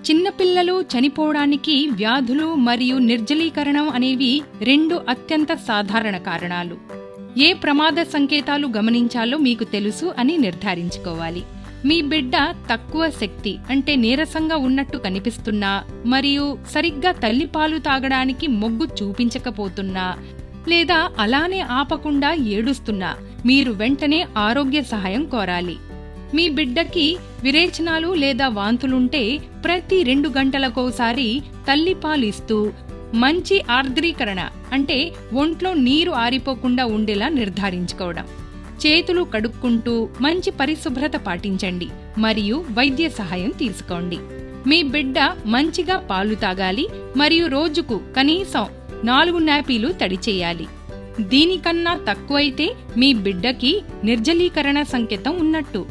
చిన్నపిల్లలు చనిపోవడానికి వ్యాధులు మరియు నిర్జలీకరణం అనేవి రెండు అత్యంత సాధారణ కారణాలు. ఏ ప్రమాద సంకేతాలు గమనించాలో మీకు తెలుసు అని నిర్ధారించుకోవాలి. మీ బిడ్డ తక్కువ శక్తి అంటే నీరసంగా ఉన్నట్టు కనిపిస్తున్నా మరియు సరిగ్గా తల్లిపాలు తాగడానికి మొగ్గు చూపించకపోతున్నా లేదా అలానే ఆపకుండా ఏడుస్తున్నా మీరు వెంటనే ఆరోగ్య సహాయం కోరాలి. మీ బిడ్డకి విరేచనాలు లేదా వాంతులుంటే ప్రతి రెండు గంటలకోసారి తల్లిపాలు ఇస్తూ మంచి ఆర్ద్రీకరణ అంటే ఒంట్లో నీరు ఆరిపోకుండా ఉండేలా నిర్ధారించుకోవడం. చేతులు కడుక్కుంటూ మంచి పరిశుభ్రత పాటించండి మరియు వైద్య సహాయం తీసుకోండి. మీ బిడ్డ మంచిగా పాలు తాగాలి మరియు రోజుకు కనీసం నాలుగు నాపీలు తడి చేయాలి. దీనికన్నా తక్కువైతే మీ బిడ్డకి నిర్జలీకరణ సంకేతం ఉన్నట్టు.